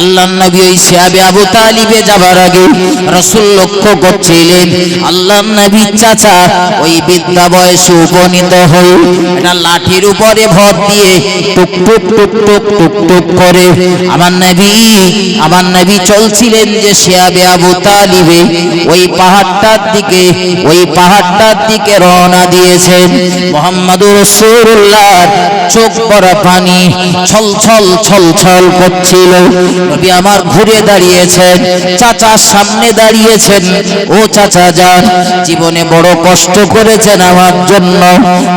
আল্লাহ নবী ওই শিয়াবে আবু তালিবে যাবার আগে রসুল লক্ষ্য করছিলেন আল্লাহ নবী চাচা ওই বিদ্যা বয়সে উপনীত হয়ে এটা লাঠির উপরে ভর দিয়ে টুক টুক টুক টুক টুক টুক করে আমার নবী আমার নবী চলছিলেন যে শিয়াবে আবু তালিবে ওই পাহাড়টার দিকে, ওই পাহাড়টার দিকে রওনা দিয়েছেন। মোহাম্মদুর রসুল্লাহ চোখ পড়া পানি ছল ছল ছল ছল করছিল। নবী আমার ঘুরে দাঁড়িয়েছেন চাচার সামনে দাঁড়িয়েছেন। ও চাচা যান, জীবনে বড় কষ্ট করেছেন আমার জন্য।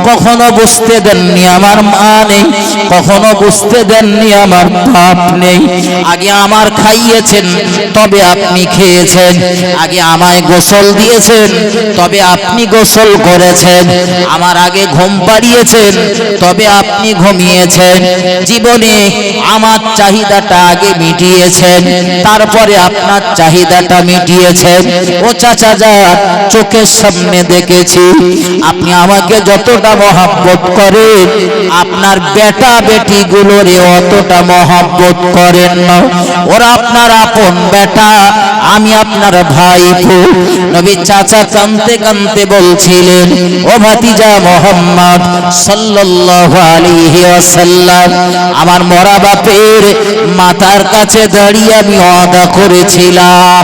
কখনো বুঝতে দেননি আমার মা নেই, কখনো বুঝতে দেননি আমার বাপ নেই। আগে আমার খাইয়েছেন, তবে আপনি খেয়েছেন। আগে আমায় গোসল দিয়েছেন, তবে আপনি গোসল করেছেন। আমার আগে ঘুম পাড়িয়েছেন, তবে আপনি ঘুমিয়েছেন। জীবনে আমার চাহিদাটা আগে মিটিয়েছেন। তারপরে আপনার চাহিদাটা মিটিয়েছেন। ও চাচা যা, চোখের সামনে দেখেছি। আপনি আমাকে যতটা মহাব্বত করেন, আপনার বেটা বেটি গুলোরে অতটা মহাব্বত করেন না। ওরা আপনার আপন বেটা, আমি আপনার ভাই নবী চাচা কানতে কানতে বলছিলেন, ও ভাতিজা মোহাম্মদ সাল্লাল্লাহু আলাইহি ওয়াসাল্লাম, আমার মরা বাপের মাতার কাছে দাঁড়িয়ে আমি ওয়াদা করেছিলাম।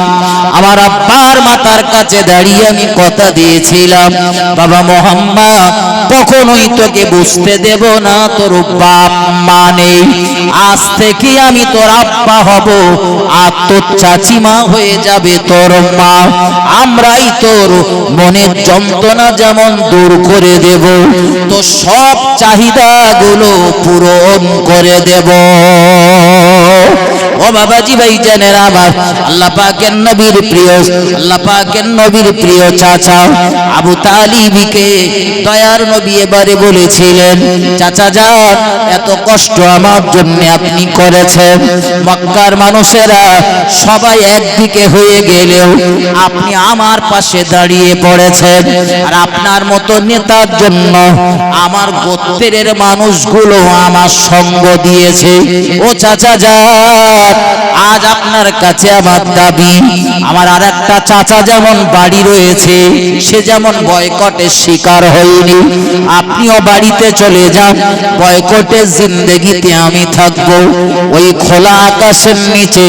আমার আব্বার মাতার কাছে দাঁড়িয়ে আমি কথা দিয়েছিলাম, বাবা মোহাম্মদ, কখনোই তোকে বুঝতে দেব না, তোর বাপ মা নেই। আজ থেকে আমি তোর আব্বা হব, আর তোর চাচিমা হয়ে যাবে তোর মা। আমরাই তোর মনের যন্ত্রণা যেমন দূর করে দেব তো সব চাহিদাগুলো পূরণ করে দেব। ও বাবাজি ভাই জানেন আমার আল্লাহ পাকের নবীর প্রিয়, আল্লাহ পাকের নবীর প্রিয় চাচা আবু তালিবিকে দয়ার নবী এবারে বলেছিলেন, চাচা যান এত কষ্ট আমার জন্য আপনি করেছেন। মক্কার মানুষেরা সবাই একদিকে হয়ে গেলেও আপনি আমার পাশে দাঁড়িয়ে পড়েছেন। আর আপনার মতো নেতার জন্য আমার গোত্রের মানুষগুলো আমার সঙ্গ দিয়েছে। ও চাচা যান আজ আপনার কাছে আমার দাবি। আমার আর একটা চাচা যেমন বাড়ি রয়েছে, সে যেমন বয়কটের শিকার হয়নি। আপনিও বাড়িতে চলে যান, বয়কটের জিন্দগিতে আমি থাকব। ওই খোলা আকাশের নিচে,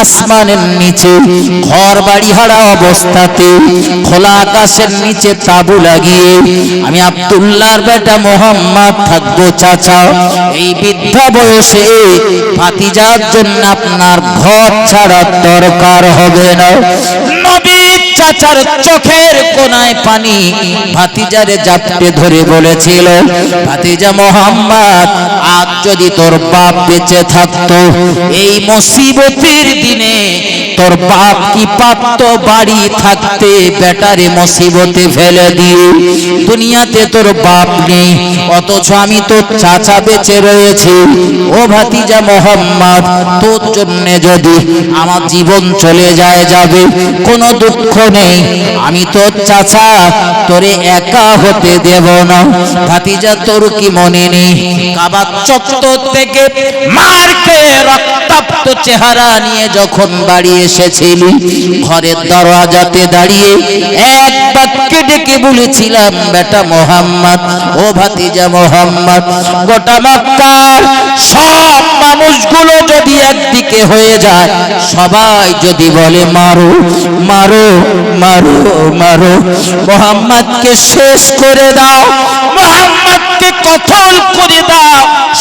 আসমানের নিচে ঘর বাড়ি হারা অবস্থাতে, খোলা আকাশের নিচে তাবু লাগিয়ে, আমি আব্দুল্লাহর বেটা মোহাম্মদ থাকব, চাচা। এই বৃদ্ধা বয়সে ভাতিজার জন্য আপনার ঘর ছাড়ার দরকার হবে না। নবীর চাচার চোখের কোনায় পানি ভাতিজারে জাপটে ধরে বলেছিল, ভাতিজা মোহাম্মদ, আজ যদি তোর বাপ বেঁচে থাকতো, এই মুসিবতের দিনে তোর বাপ কি পাত্ত বাড়ি থাকতে বেটারে মুসিবতে ফেলে দিয়ে? দুনিয়াতে তোর বাপ নেই, অথচ আমি তোর চাচা বেঁচে রয়েছে। ও ভাতিজা মোহাম্মদ, তোর জন্য যদি আমার জীবন চলে যায় যাবে, কোনো দুঃখ নেই। আমি তোর চাচা, তোরে একা হতে দেব না। ভাতিজা তোর কি মনে নেই? কাবার চত্বর থেকে মার খেয়ে রক্তাক্ত চেহারা নিয়ে যখন বাড়ি এসেছিলি, ঘরের দরওয়াজাতে দাঁড়িয়ে এক বাক্যে ডেকে বলেছিলাম, বেটা মোহাম্মদ, ও ভাতিজা মোহাম্মদ, গোটা মক্কার সব মানুষগুলো যদি একদিকে হয়ে যায়, সবাই যদি বলে, মারো মারো মারো মারো, মোহাম্মদকে শেষ করে দাও, মোহাম্মদকে কতল করে দাও,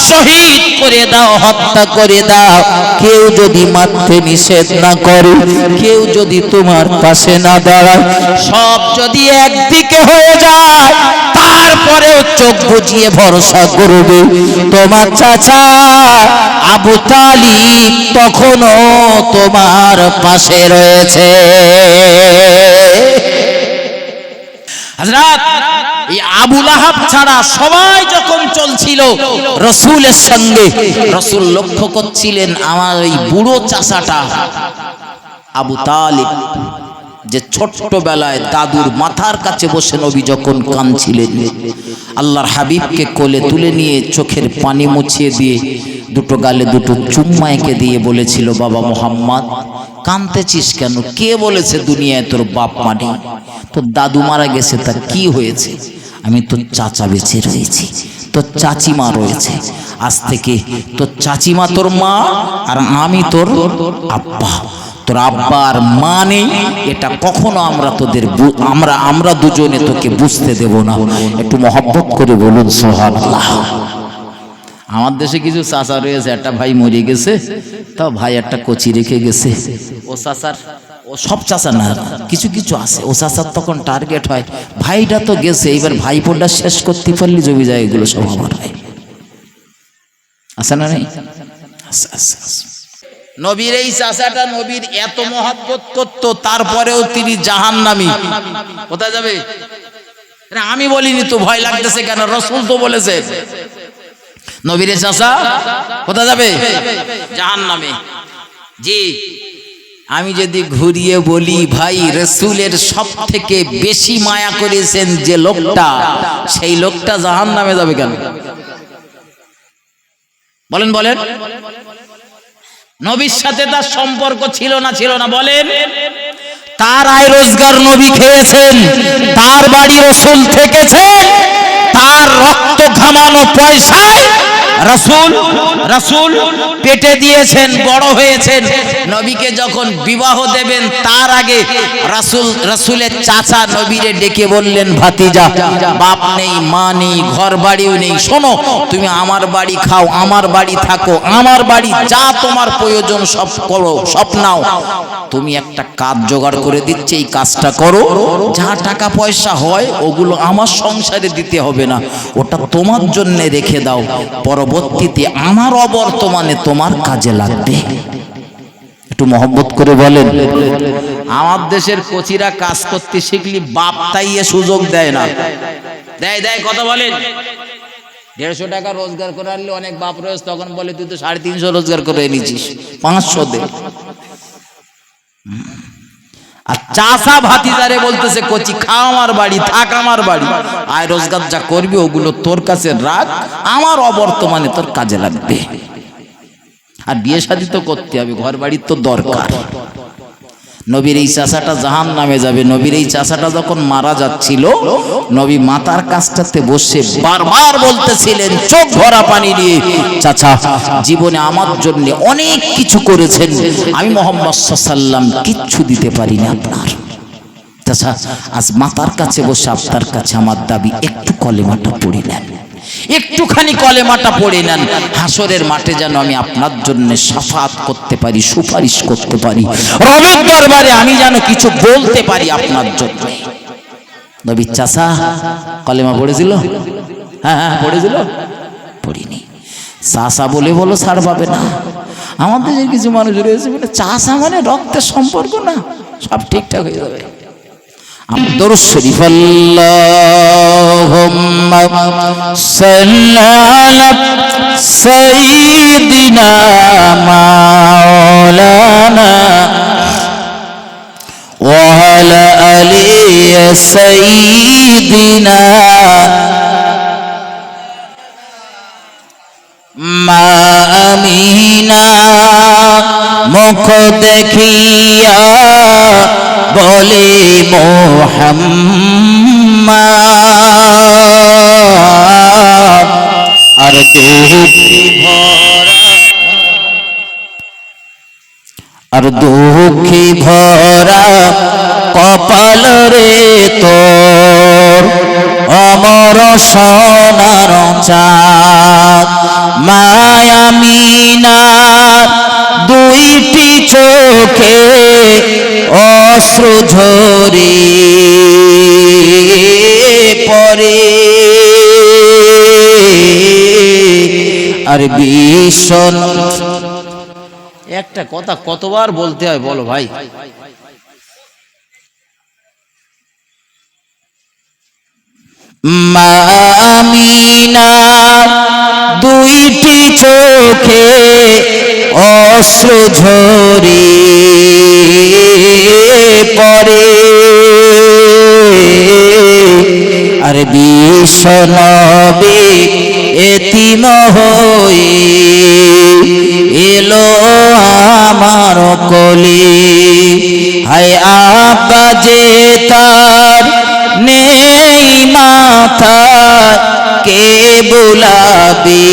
শহীদ করে দাও, হত্যা করে দাও, কেউ যদি মারতে নিষেধ না করে, কেউ যদি তোমার পাশে না দাঁড়ায়, সব যদি একদিকে হয়ে যায় তারপরেও চোখ বুঝিয়ে ভরসা করবে। তোমার চাচা আবু তালিব তখনও তোমার পাশে রয়েছে। হাজরাত এই আবুল আহাব ছাড়া সবাই যখন চলছিল রসুলের সঙ্গে, রসুল লক্ষ্য করছিলেন আমার ওই বুড়ো চাষাটা আবু তালিব। যে ছোট্টবেলায় দাদুর মাথার কাছে বসে নবী যখন কাঁদছিলেন, আল্লাহর হাবিবকে কোলে তুলে নিয়ে চোখের পানি মুছিয়ে দিয়ে দুটো গালে দুটো চুম্মা এঁকে দিয়ে বলেছিল, বাবা মোহাম্মদ, কাঁদতেছিস কেন? কে বলেছে দুনিয়ায় তোর বাপ মানি তোর দাদু মারা গেছে, তা কি হয়েছে? আমি তোর চাচা বেঁচে রয়েছি, তোর চাচিমা রয়েছে, আজ থেকে তোর চাচিমা তোর মা, আর আমি তোর আব্বা। তোর আব্বা আর মা নেই এটা কখনো আমরা তোদের আমরা আমরা দুজনে তোকে বুঝতে দেব না। একটু মহব্বত করে বলুন সোহানাল্লাহ আমার দেশে কিছু চাচা রয়েছে একটা ভাই মরে গেছে তাও ভাই একটা কচি রেখে গেছে। ও চাচার ও সব চাচা না কিছু কিছু আছে। ও চাচার তখন টার্গেট হয় ভাইটা তো গেছে এবার ভাইপোটা শেষ করতে পারলে জমি যায় এগুলো সব আমার হয়। আছে না নেই? আছে, আছে, আছে। নবীর এই চাচাটা নবীর এত মহাব্বত করতো, তারপরেও তিনি জাহান্নামী। কোথায় যাবে? আমি বলিনি তো, ভয় লাগতেছে কেন? রসুল তো বলেছে। নবীর চাচা, কোথায় যাবে? জাহান্নামে। জি, আমি যদি ঘুরিয়ে বলি, ভাই, রসুলের সব থেকে বেশি মায়া করেছেন যে লোকটা, সেই লোকটা জাহান নামে যাবে কেন? বলেন বলেন। নবীর সাথে তার সম্পর্ক ছিল না ছিল না, বলেন। তার আয় রোজগার নবী খেয়েছেন, তার বাড়ি রসুল থেকেছেন তার রক্ত ঘামানো পয়সায় রসুল, রাসূল পেটে দিয়েছেন, বড় হয়েছেন। নবীকে যখন বিবাহ দেবেন, তার আগে রাসূল, রাসূলের চাচা নবীরে ডেকে বললেন, ভাতিজা, বাপ নেই, মা নেই, ঘর বাড়িও নেই। শোনো, তুমি আমার বাড়ি খাও, আমার বাড়ি থাকো, আমার বাড়ি যা তোমার প্রয়োজন সব করো, সব নাও। তুমি একটা কাজ জোগাড় করে দিচ্ছে, এই কাজটা করো। যা টাকা পয়সা হয়, ওগুলো আমার সংসারে দিতে হবে না। ওটা তোমার জন্য রেখে দাও। পরবর্তীতে আমার অবর্তমানে তোমার কাজে লাগবে। একটু মহব্বত করে বলেন। আমার দেশের কচিরা কাজ করতে শিখলি বাপ তাইয়ে সুযোগ দেয় না। দেয় দেয়, কথা বলেন। দেড়শো টাকা রোজগার করে আনলে অনেক বাপ রয়েছে, তখন বলে, তুই তো সাড়ে তিনশো রোজগার করে এনেছিস, পাঁচশো দে। আর চাষা ভাতিদারে বলতেছে, কচি, খা আমার বাড়ি, থাক আমার বাড়ি। আয় রোজগার যা করবি, ওগুলো তোর কাছে রাখ, আমার অবর্তমানে তোর কাজে লাগবে। আর বিয়ে শাদী তো করতে হবে ঘর বাড়ির তো দরকার। নবীর এই চাষাটা জাহান নামে যাবে, নবীর এই চাষাটা যখন মারা যাচ্ছিল, নবী মাতার কাছটাতে বসে বারবার বলতেছিলেন, চোখ ভরা পানি দিয়ে, চাচা, জীবনে আমার জন্য অনেক কিছু করেছেন, আমি মোহাম্মদ সাল্লাম কিচ্ছু দিতে পারি না আপনার। চাচা, আজ মাতার কাছে বসে আপনার কাছে আমার দাবি, একটু কলেমাটা পড়ে নেন। একটুখানি কলেমাটা পড়ে নেন। হাসরের মাঠে যেন আমি আপনার জন্য সাফাত করতে পারি, সুপারিশ করতে পারি। রবের দরবারে আমি যেন কিছু বলতে পারি আপনার জন্য। নবী চাষা কলেমা পড়েছিল? হ্যাঁ হ্যাঁ পড়েছিল? পড়িনি। চাষা বলে বলো সার পাবে না। আমাদের কিছু মানুষ রয়েছে চাষা মানে রক্তের সম্পর্ক না, সব ঠিকঠাক হয়ে যাবে। দর শরীফ আল্লাহুম্মা সাল্লি আলা সাইয়্যিদিনা মাওলানা ওয়া আলা আলি মুখ দেখিয়া বলে মোহাম্মদ। আর আর দুঃখী ভরা কপাল রে তোর। অমর সোনার চাঁদ। মায়ামিনার দুইটি চোখে অশ্রু ঝরে পরে। আর ভীষণ। একটা কথা কতবার বলতে হয় বলো ভাই। মামিনা দুইটি চোখে অশ্রু ঝরে পরে আর বিশ্বনবে এতিম হয়ে এলো আমার কলি। হায় আব্বা যে তার নেই মাথা, কে বুলাবে?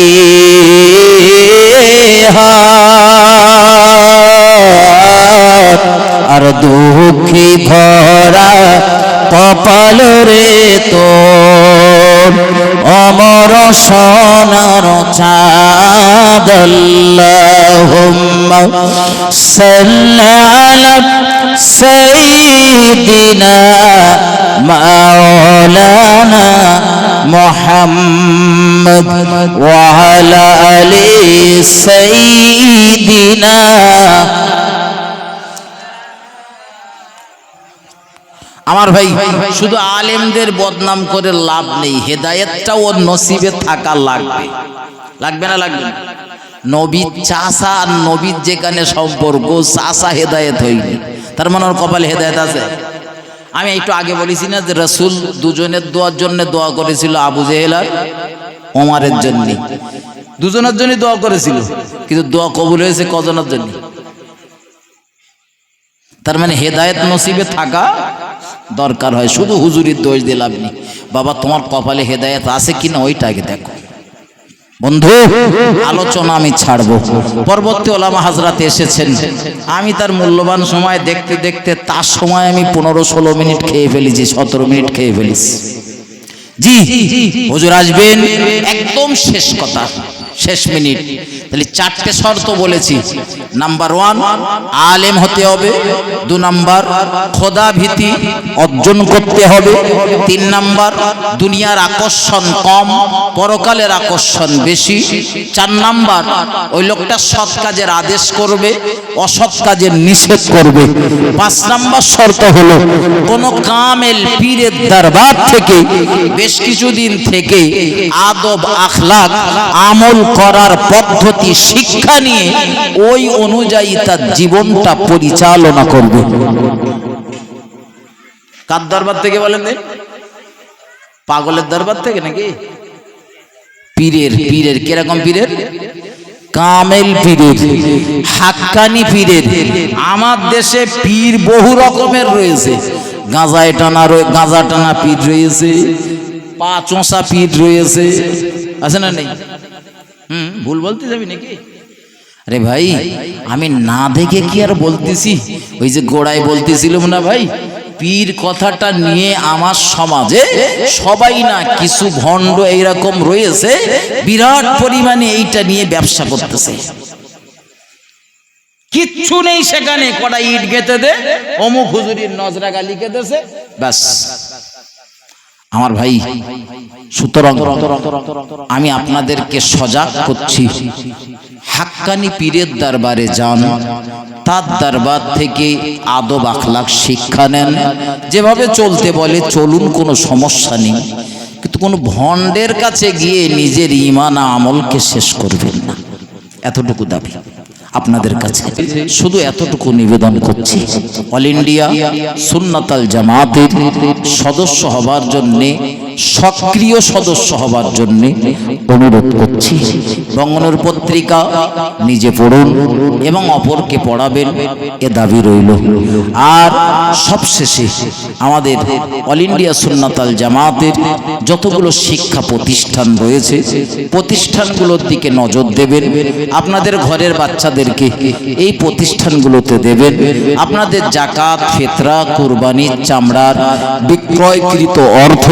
আর দুঃখী ভরা কপাল রে তো অমর সোনার চাঁদল্লাহুম্মা সাল্লি আলা মাওলানা ওয়া আলা আলি আমার ভাই, শুধু আলেমদের বদনাম করে লাভ নেই হেদায়েতটা ওর নসিবে থাকা লাগবে। লাগবে না লাগবে? না? নবীর চাষা আর নবীর যেখানে সম্পর্ক, চাষা হেদায়েত হয়নি তার মানে ওর কপালে হেদায়েত আছে? আমি একটু আগে বলেছি না যে রসুল দুজনের দোয়ার জন্য দোয়া করেছিল আবু জেহেল ওমারের জন্য। দুজনের জন্য দোয়া করেছিল, কিন্তু দোয়া কবুল হয়েছে কজনের জন্য? তার মানে হেদায়েত নসিবে থাকা দরকার হয়। শুধু হুজুরির দোষ দিলাম নি বাবা, তোমার কপালে হেদায়েত আছে কিনা ওইটাকে দেখো। বন্ধু, আলোচনা আমি ছাড়বো। পরবর্তী ওলামা হাজরাতে এসেছেন। আমি তার মূল্যবান সময় দেখতে দেখতে তার সময় আমি পনেরো ষোলো মিনিট খেয়ে ফেলেছি, সতেরো মিনিট খেয়ে ফেলেছি। জি। হুজুর আসবেন, একদম শেষ কথা। শেষ মিনিট। তাহলে চারটে শর্ত বলেছি। নাম্বার ওয়ান আলেম হতে হবে। দু নাম্বার খোদা ভীতি অর্জন করতে হবে। তিন নাম্বার দুনিয়ার আকর্ষণ কম, পরকালের আকর্ষণ বেশি। চার নাম্বার ওই লোকটা সৎ কাজের আদেশ করবে, অসৎ কাজের নিষেধ করবে। পাঁচ নাম্বার শর্ত হলো, কোন কামেল পীরের দরবার থেকে, বেশ কিছুদিন থেকে আদব আখলাক আমল করার পদ্ধতি, শিক্ষা নিয়ে ওই অনুযায়ী তার জীবনটা পরিচালনা করবে। কার দরবার থেকে বলেন পাগলের দরবার থেকে নাকি? পীরের পীরের, কীরকম পীরের? কামেল পীরের, হাক্কানি পীরের। আমার দেশে পীর বহু রকমের রয়েছে। গাঁজায় টানা গাঁজা টানা পীর রয়েছে, পা চোঁচা পীর রয়েছে। আছে না নেই? হুম। ভুল বলতে যাবি নাকি? আরে ভাই আমি না দেখে কি আর বলতেছি? ওই যে গোড়ায় বলতেছিলাম না ভাই পীর কথাটা নিয়ে আমার সমাজে সবাই না কিছু ভণ্ড এইরকম রয়েছে বিরাট পরিমাণে এইটা নিয়ে ব্যবসা করতেছে। কিচ্ছু নেই সেখানে কটা ইট গেতে দে অমুক হুজুরির নজরা গালি কেটেছে ব্যাস। আমার ভাই, সুতরাং আমি আপনাদেরকে সজাগ করছি। হাক্কানি পীরের দরবারে যান। তার দরবার থেকে আদব আখলাক শিক্ষা নেন। যেভাবে চলতে বলে, চলুন, কোনো সমস্যা নেই। কিন্তু কোনো ভণ্ডের কাছে গিয়ে নিজের ইমান আমলকে শেষ করবেন না। এতটুকু দাবি। আপনাদের কাছে। শুধু এতটুকু নিবেদন করছি অল ইন্ডিয়া সুন্নাতাল জামাতের সদস্য হবার জন্যে সক্রিয় সদস্য হবার জন্যে অনুরোধ করছি। বঙ্গনুর পত্রিকা নিজে পড়ুন এবং অপরকে পড়াবেন এ দাবি রইল। আর সবশেষে আমাদের অল ইন্ডিয়া সুন্নাতাল জামাতের যতগুলো শিক্ষা প্রতিষ্ঠান রয়েছে, প্রতিষ্ঠানগুলোর দিকে নজর দেবেন। আপনাদের ঘরের বাচ্চাদেরকে এই প্রতিষ্ঠানগুলোতে দেবেন। আপনাদের জাকাত, ফেতরা কুরবানির চামড়ার বিক্রয়কৃত অর্থ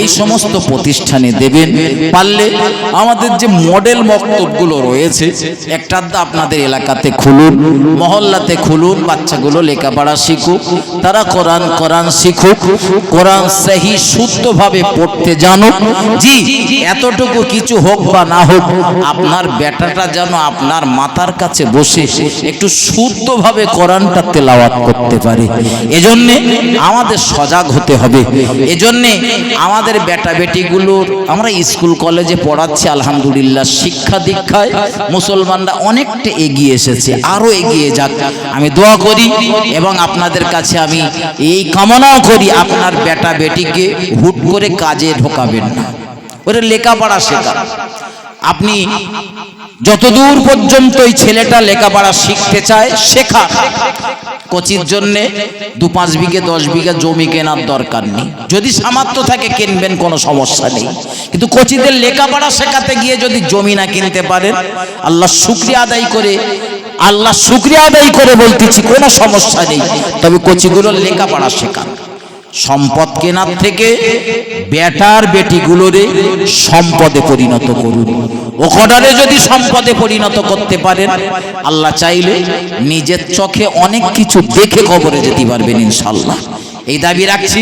এই সমস্ত প্রতিষ্ঠানে দেবেন, পারলে আমাদের যে মডেল বক্তব্যগুলো রয়েছে, একটা আপনাদের এলাকাতে খুলুন, মহল্লাতে খুলুন, বাচ্চাগুলো লেখাপড়া শিখুক, তারা কোরআন কোরআন শিখুক, কোরআন সহি, শুদ্ধভাবে পড়তে জানুক। জি, এতটুকু কিছু হোক বা না হোক, আপনার বেটাটা যেন আপনার মাথার কাছে বসে একটু শুদ্ধভাবে কোরআনটা তেলাওয়াত করতে পারে। এজন্যে আমাদের সজাগ হতে হবে। এজন্যে আমাদের বেটা বেটিগুলোর আমরা স্কুল, কলেজে পড়াচ্ছি, আলহামদুলিল্লাহ। শিক্ষা দীক্ষায় মুসলমানরা অনেকটা এগিয়ে এসেছে আরও এগিয়ে যাক। আমি দোয়া করি এবং আপনাদের কাছে আমি এই কামনাও করি, আপনার বেটা বেটিকে হুট করে কাজে ঢোকাবেন না। ওরে লেখাপড়া শেখা। আপনি যতদূর পর্যন্ত এই ছেলেটা লেখাপড়া শিখতে চায়, শেখা। কোচির জন্য দু পাঁচ বিঘে, দশ বিঘা জমি কেনার দরকার নেই। যদি সামর্থ্য থাকে, কিনবেন, কোনো সমস্যা নেই। কিন্তু কোচিদের লেখাপড়া শেখাতে গিয়ে যদি জমি না কিনতে পারেন, আল্লাহ শুক্রিয়া আদায় করে, আল্লাহ শুক্রিয়া আদায় করে বলতেছি, কোনো সমস্যা নেই। তবে কোচিগুলোর লেখাপড়া শেখান। সম্পদ কেনার থেকে বেটার বেটিগুলোরে সম্পদে পরিণত করুন। ও কডারে যদি সম্পদে পরিণত করতে পারেন, আল্লাহ চাইলে নিজের চোখে অনেক কিছু দেখে কবরে যেতে পারবেন ইনশাল্লাহ এই দাবি রাখছি,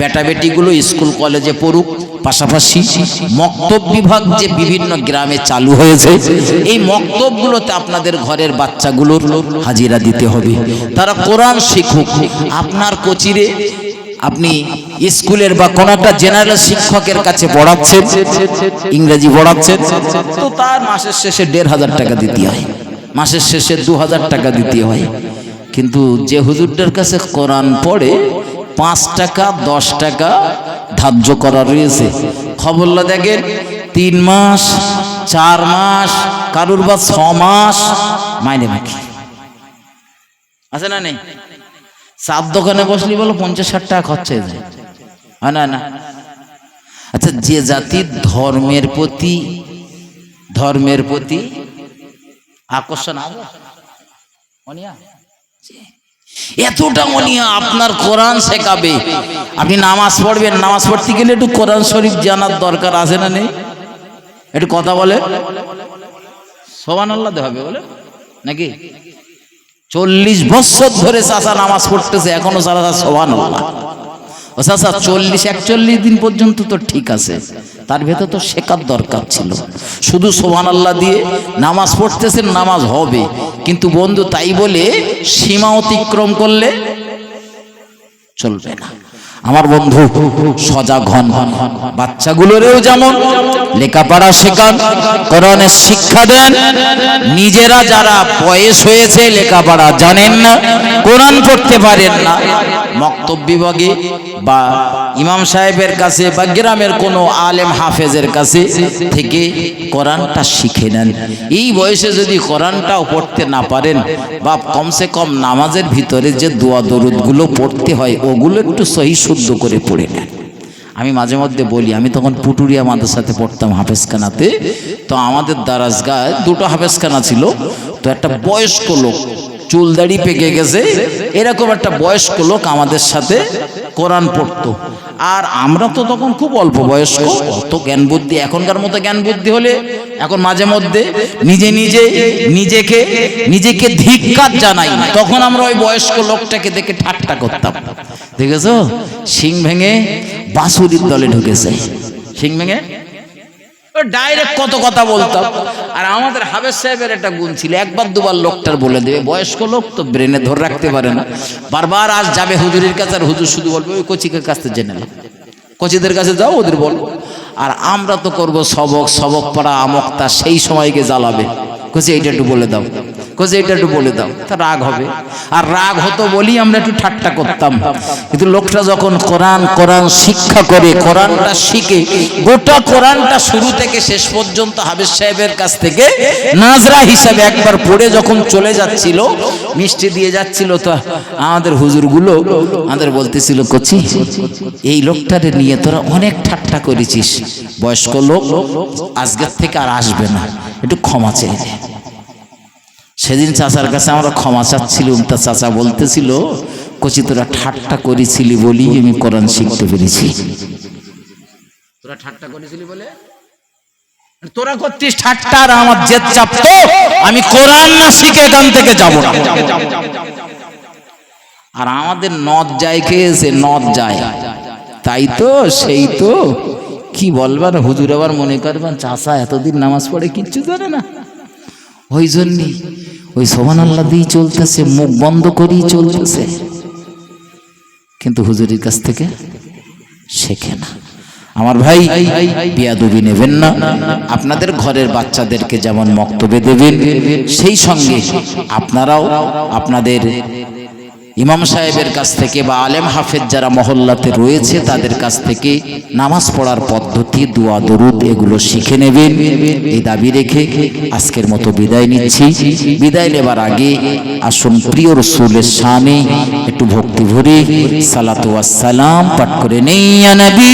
বেটা বেটিগুলো স্কুল, কলেজে পড়ুক, পাশাপাশি মক্তব বিভাগ যে বিভিন্ন গ্রামে চালু হয়েছে, এই মক্তবগুলোতে আপনাদের ঘরের বাচ্চাগুলোর হাজিরা দিতে হবে। তারা কোরআন শিখুক, আপনার কোচিরে আপনি স্কুলের বা কোন একটা জেনারেল শিক্ষকের কাছে পড়াচ্ছেন, ইংরেজি পড়াচ্ছেন, তো তার মাসের শেষে দেড় হাজার টাকা দিতে হয়। মাসের শেষে দু হাজার টাকা দিতে হয়। কিন্তু যে হুজুরটার কাছে কোরআন পড়ে, পাঁচ টাকা, দশ টাকা ধার্য করা রয়েছে। খবরলা দেখেন, তিন মাস, চার মাস, কারুর বা ছ মাস, মাইনে বাকি। আছে না নেই? চার দোকানে বসলি বলো পঞ্চাশ ষাট টাকা খরচা যায়। হয় না না? আচ্ছা যে জাতির ধর্মের প্রতি ধর্মের প্রতি আকর্ষণ অনিয়া? এতটা মনিয়া, আপনার কোরআন শেখাবে। আপনি নামাজ পড়বেন, নামাজ পড়তে গেলে একটু কোরআন শরীফ জানার দরকার আছে না নেই? একটু কথা বলে? সোবান আল্লাহ হবে বলে? নাকি? চল্লিশ বছর ধরে চাষা নামাজ পড়তেছে, এখনও চাষা সবান ও চল্লিশ, একচল্লিশ দিন পর্যন্ত তো ঠিক আছে। তার ভেতর তো শেখার দরকার ছিল। শুধু সোহান আল্লাহ দিয়ে নামাজ পড়তেছে নামাজ হবে। কিন্তু বন্ধু, তাই বলে সীমা অতিক্রম করলে চলবে না। আমার বন্ধু সজাগ ঘন। বাচ্চাগুলোরেও যেমন লেখাপড়া শেখান করণের শিক্ষা দেন, নিজেরা যারা বয়স হয়েছে লেখাপড়া জানেন না, কোরআন পড়তে পারেন না মক্তব বিভাগে বা ইমাম সাহেবের কাছে বা গ্রামের কোনো আলেম হাফেজের কাছে থেকে কোরআনটা শিখে নেন। এই বয়সে যদি কোরআনটাও পড়তে না পারেন বা কমসে কম নামাজের ভিতরে যে দোয়া দরুদগুলো পড়তে হয়, ওগুলো একটু সহি শুদ্ধ করে পড়ে নেন। আমি মাঝে মধ্যে বলি, আমি তখন পুটুরিয়া মাদ্রাসাতে পড়তাম হাফেজখানাতে, তো আমাদের দারাজগায় দুটো হাফেজখানা ছিল, তো একটা বয়স্ক লোক চুল দাড়ি পেকে গেছে। এরকম একটা বয়স্ক লোক আমাদের সাথে কোরআন পড়তো। আর আমরা তো তখন খুব অল্প বয়স্ক, অত জ্ঞান বুদ্ধি, এখনকার মতো জ্ঞান বুদ্ধি হলে এখন মাঝে মধ্যে নিজে নিজে, নিজেকে নিজেকে ধিক্কার জানাই। তখন আমরা ওই বয়স্ক লোকটাকে দেখে ঠাট্টা করতাম। দেখেছ? শিং ভেঙে বাসুরির দলে ঢুকেছে। শিং ভেঙে ডাইরেক্ট কত কথা বলতাম। আর আমাদের হাবেজ সাহেবের একটা গুণ ছিল, একবার দুবার লোকটার বলে দেবে, বয়স্ক লোক তো ব্রেনে ধরে রাখতে পারে না। বারবার আজ যাবে হুজুরের কাছে, আর হুজুর শুধু বলবে, ওই কচিকের কাছ থেকে জেনে না। কচিদের কাছে যাও, ওদের বলব আর আমরা তো করব সবক সবক পড়া আমকতা, সেই সময়কে জ্বালাবে। কচি, এইটা একটু বলে দাও। কচি এটা একটু বলে দাও। তা রাগ হবে। আর রাগ হতো বলি আমরা একটু ঠাট্টা করতাম। কিন্তু লোকটা যখন কোরআন কোরআন শিক্ষা করে, কোরআনটা শিখে, গোটা কোরআনটা শুরু থেকে শেষ পর্যন্ত হাবিজ সাহেবের কাছ থেকে নাজরা হিসাবে একবার পড়ে যখন চলে যাচ্ছিল, মিষ্টি দিয়ে যাচ্ছিল, তো আমাদের হুজুরগুলো আমাদের বলতেছিল, কচি, এই লোকটারে নিয়ে তোরা অনেক ঠাট্টা করেছিস। বয়স্ক লোক আজকের থেকে আর আসবে না। একটু ক্ষমা চেয়ে নে। সেদিন চাচার কাছে আমরা ক্ষমা চাচ্ছিলাম। তা চাচা বলতেছিল, কচি, তোরা ঠাট্টা করেছিলি বলি আমি কোরআন শিখতে পেরেছি। তোরা ঠাট্টা করেছিলি বলে? তোরা করছিস ঠাট্টা আর আমার জেদ চাপতো আমি কোরআন না শিখে এখান থেকে যাব না। আর আমাদের নদ যায় খেয়েছে নদ যায়। তাই তো, সেই তো। কি বলবার, হুজুর আবার মনে করবেন চাষা এতদিন নামাজ পড়ে কিচ্ছু জানে না? ওই জন্যই ওই সোহান আল্লাহ দিয়েই চলতেছে, মুখ বন্ধ করেই চলতেছে। কিন্তু হুজুরের কাছ থেকে শেখে না। আমার ভাই, বিয়াদুবি নেবেন না। আপনাদের ঘরের বাচ্চাদেরকে যেমন মক্তবে দেবেন, সেই সঙ্গে আপনারাও আপনাদের ইমাম সাহেবের কাছ থেকে বা আলেম হাফেজ যারা মহল্লাতে রয়েছে, তাদের কাছ থেকে নামাজ পড়ার পদ্ধতি, দোয়া, দরুদ এগুলো শিখে নেবেন। এই দাবি রেখে আজকের মতো বিদায় নিচ্ছি। বিদায় নেবার আগে আসুন প্রিয় রসুলের সামনে একটু ভক্তি ভরে সালাতু সালাম পাঠ করে নেই নবী।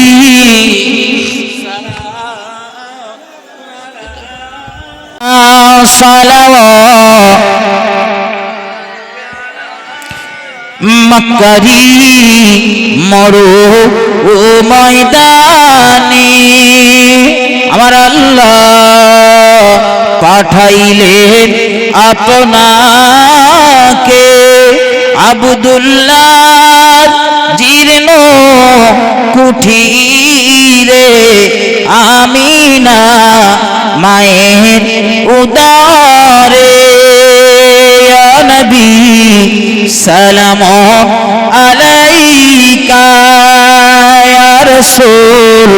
মকরি মরো ও ময়দানে। আমার আল্লাহ পাঠাইলেন আপনাকে আবদুল্লাহ জীর্ণ কুঠিরে আমিনা মায়ের উদারে। নবী। সালাম আলাইকা রাসূল।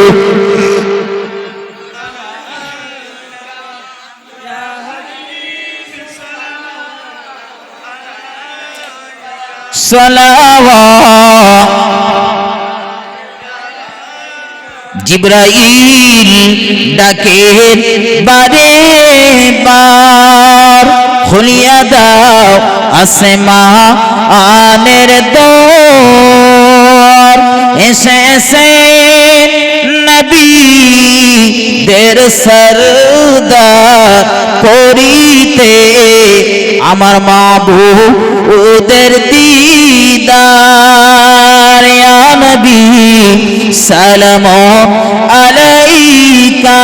সালাওয়াত। জিব্রাইল ডাকে বারে বার খুলিয়া দাও আসেমা আনের দোর এসে এসে নবী দের সরদার করিতে আমার মাবু ওদের দিদার নবী, সালাম আলাইকা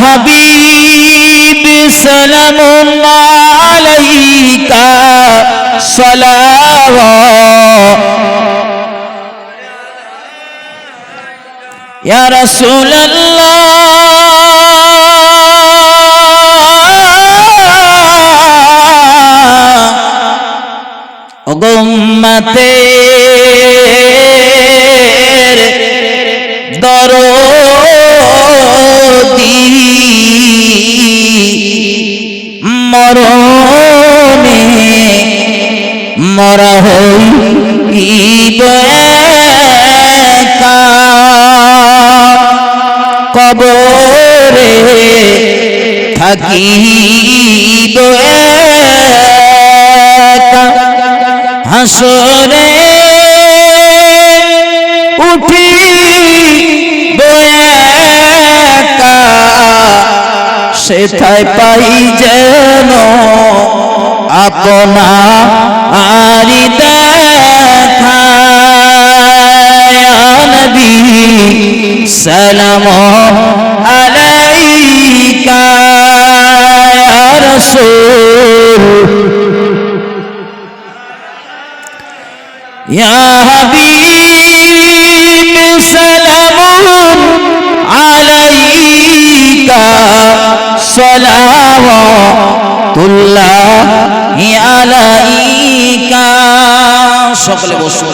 হাবিব সালাম আলাইকা সালাওয়াত ইয়া রাসূলুল্লাহ অগম্মতে দরদি মরা হইব কবরে থাকিব হাসরে উঠি একা। সেথায় পাই যেন আপনা আরি নবী সালাম আলাইকা রসুল। ইয়া হাবিব সালাম আলাইকা সালাম তুল্লাহ আলাইকা সকলে বসুন